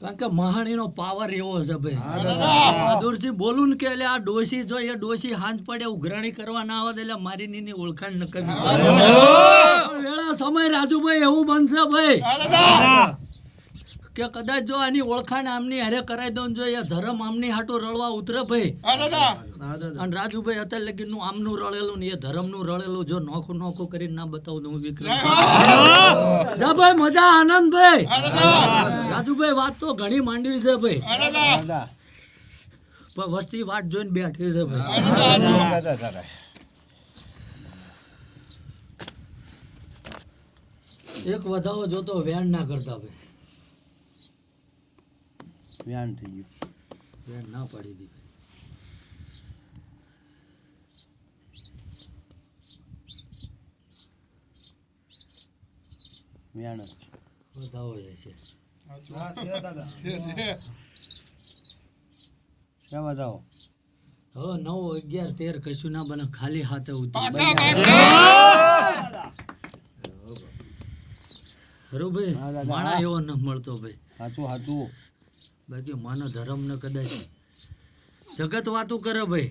કારણ કે મહાણીનો પાવર એવો છે ભાઈ. અદુરજી બોલું ને કે એટલે આ ડોસી જો એ ડોસી હાંજ પડે ઉઘરાણી કરવા ના આવે એટલે મારી નીની ઓળખાણ ન કરવી વેળા સમય રાજુભાઈ એવું બનશે ભાઈ. કે કદાચ જો આની ઓળખાણ આમની હારે કરાઈ દઉં જોઈએ ધરમ ધર્મ આમની હાટું રળવા ઉતરે ભાઈ. અને રાજુભાઈ અત્યારે લગી નું આમનું રળેલું ને એ ધરમનું રળેલું જો નોખું નોખું કરીને ના બતાવું તો હું વિક્રમ જા ભાઈ મજા આનંદ ભાઈ. રાજુભાઈ વાત તો ઘણી માંડવી છે ભાઈ. દાદા. પણ વસ્તી વાટ જોઈને બેઠી છે ભાઈ. એક વધાવો જોતો વેણ ના કરતા ભાઈ. વ્યાન થઈ ગયું. વેણ ના પાડી દી ભાઈ જ વધાવો છે. ક્યાં બતાવો હવે નવ અગિયાર તેર કશું ના બને ખાલી હાથે ઉતરી ભાઈ માણા એવો ન મળતો ભાઈ. હાચું હાચું. બાકી માનો ધર્મ ને કદાચ જગત વાતું કરે ભાઈ.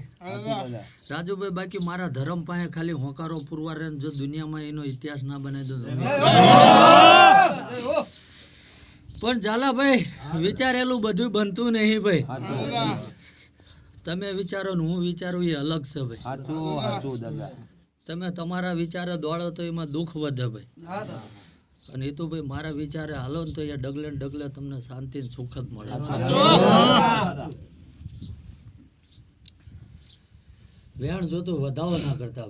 રાજુભાઈ બાકી મારા ધર્મ પાસે ખાલી હોકારો પુરવાર રહે ને જો દુનિયામાં એનો ઇતિહાસ ના બનાવી દો પણ ઝાલાભાઈ વિચારેલું બધું બનતું નહીં ભાઈ. તમે વિચારો ને હું વિચારું એ અલગ છે ભાઈ. તમે તમારા વિચારે દોડો તો એમાં દુઃખ વધે ભાઈ. અને એ તો ભાઈ મારા વિચારે હાલો ને તો અહીંયા ડગલે ને ડગલે તમને શાંતિ ને સુખદ મળે. વેણ જોતું વધાવો ના કરતા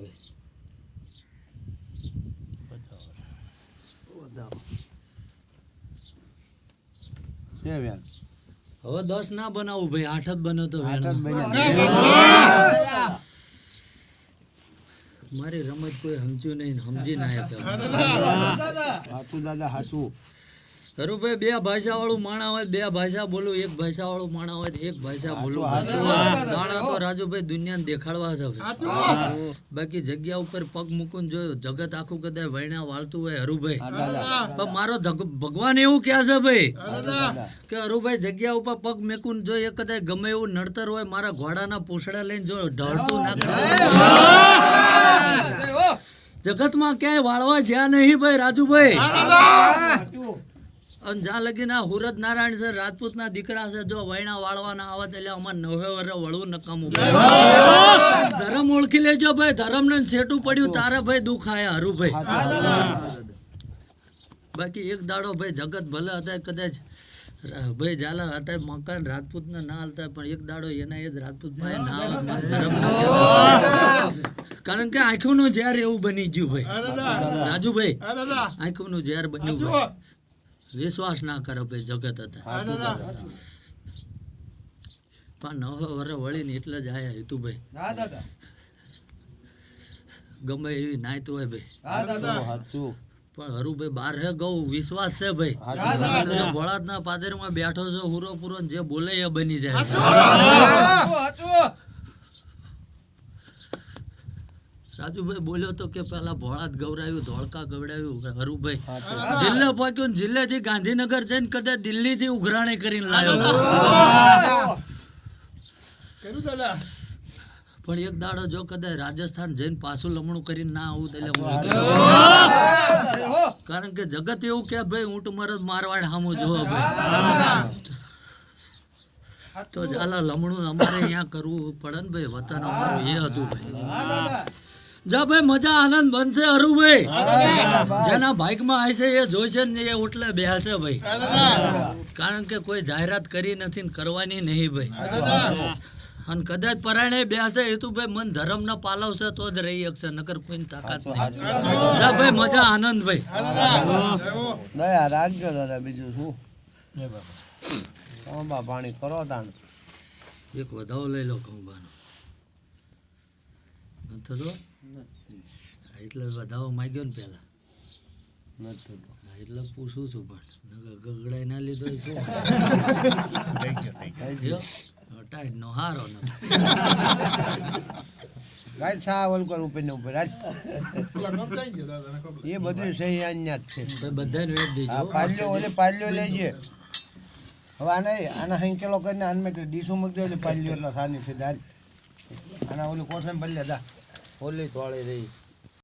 વ્યાન હવે દસ ના બનાવું ભાઈ આઠ જ બન્યો તો વેણ. મારી રમત કોઈ સમજ્યું નહીં સમજી ના આપ્યા હાચું દાદા હાચું. ખરું ભાઈ બે ભાષા વાળું માણા હોય બે ભાષા બોલું એક ભાષા વાળું માણા હોય એક ભાષા બોલું તો રાજુભાઈ દુનિયાને દેખાડવા છે બાકી જગ્યા ઉપર પગ મૂકું જો જગત આખું કદાચ વૈણા વાળતું હોય હરુભાઈ. પણ મારો ભગવાન એવું કહે છે ભાઈ. કે હરુભાઈ જગ્યા ઉપર પગ મેકું જો એ કદાચ ગમે એવું નડતર હોય મારા ઘોડાના પૂછડા લઈને જો ઢળતું ના જગતમાં ક્યાંય વાળવા જ્યાં નહીં ભાઈ રાજુભાઈ. અને જ્યાં લગી ના હુરત નારાયણ છે રાજપૂત ના દીકરા છે જો વૈણા વાળવાના આવે એટલે અમારે નવે વરે વળવું નકામું ધર્મ ઓળખી લેજો ભાઈ ધર્મ ને છેટું પડ્યું તારે ભાઈ દુઃખ આયા હરુભાઈ. બાકી એક દાડો ભાઈ જગત ભલે હતા કદાચ ભાઈ ઝાલા હતા મકાન રાજપૂત ના ના હાલતા પણ એક દાડો એના એ જ રાજપૂત ભાઈ ના ધર્મ કારણ કે આંખું નું ઝેર એવું બની ગયું ભાઈ. રાજુભાઈ આંખું નું ઝેર બન્યું ભાઈ. વિશ્વાસ ના કરે ભાઈ જગત હતા. પણ નવે વરે વળીને એટલે જ આયા હેતુભાઈ ગમે એવી નાયતું હોય ભાઈ. પણ હરુભાઈ બાર હે ગૌ વિશ્વાસ છે ભાઈ. ભોળાતના પાદરમાં બેઠો છો હુરો પૂરો જે બોલે એ બની જાય. રાજુભાઈ બોલ્યો તો કે પેલા ભોળાત ગવડાવ્યું ધોળકા ગવડાવ્યું હરુભાઈ. જિલ્લે પહોંચ્યો ને જિલ્લેથી ગાંધીનગર જઈને કદાચ દિલ્હીથી ઉઘરાણી કરીને લાવ્યો પણ એક દાડો જો કદાચ રાજસ્થાન જઈને પાછું લમણું કરીને ના આવું તો એટલે હું. કારણ કે જગત એવું કે ભાઈ ઊંટ મરદ મારવાડ હામું જોવો ભાઈ. તો ચાલો લમણું અમારે અહીંયા કરવું પડે ને ભાઈ વતન અમારું એ હતું ભાઈ. જા ભાઈ મજા આનંદ બનશે હરુભાઈ જેના બાઇકમાં છે એ જોઈશે ને એ ઉટલે બેસે ભાઈ. કારણ કે કોઈ જાહેરાત કરી નથી ને કરવાની નહીં ભાઈ. અને કદાચ પરાણે બેસે એ તું ભાઈ મન ધર્મ ના પાલવશે તો જ રહી શકશે નકર કોઈ તાકાત નહીં. જા ભાઈ મજા આનંદ ભાઈ. દયા રાખજો દાદા બીજું શું? પાણી કરો તાણ. એક વધાવો લઈ લો કંબાનો નથી તો? હા, એટલે જ વધાવો માંગ્યો ને પેલા. નથી થતું. એટલે પૂછું છું પણ. ગગડાઈ ના લીધો શું? ટાઈટ નો હારો ન. રાજ સા ઓલ કર ઉપર ને ઉપર રાજ એ બધું સહી અહીંયા જ છે બધાને વેચ દેજો પાલ્યો ઓલે પાલ્યો લેજે. હવે આને આના હંકેલો કરીને આને મેં ડીસું મૂકજો એટલે પાલ્યો એટલે સાની છે જાય. આના ઓલી કોથળીમાં પલ્લે જા. ઓલી તોળી રહી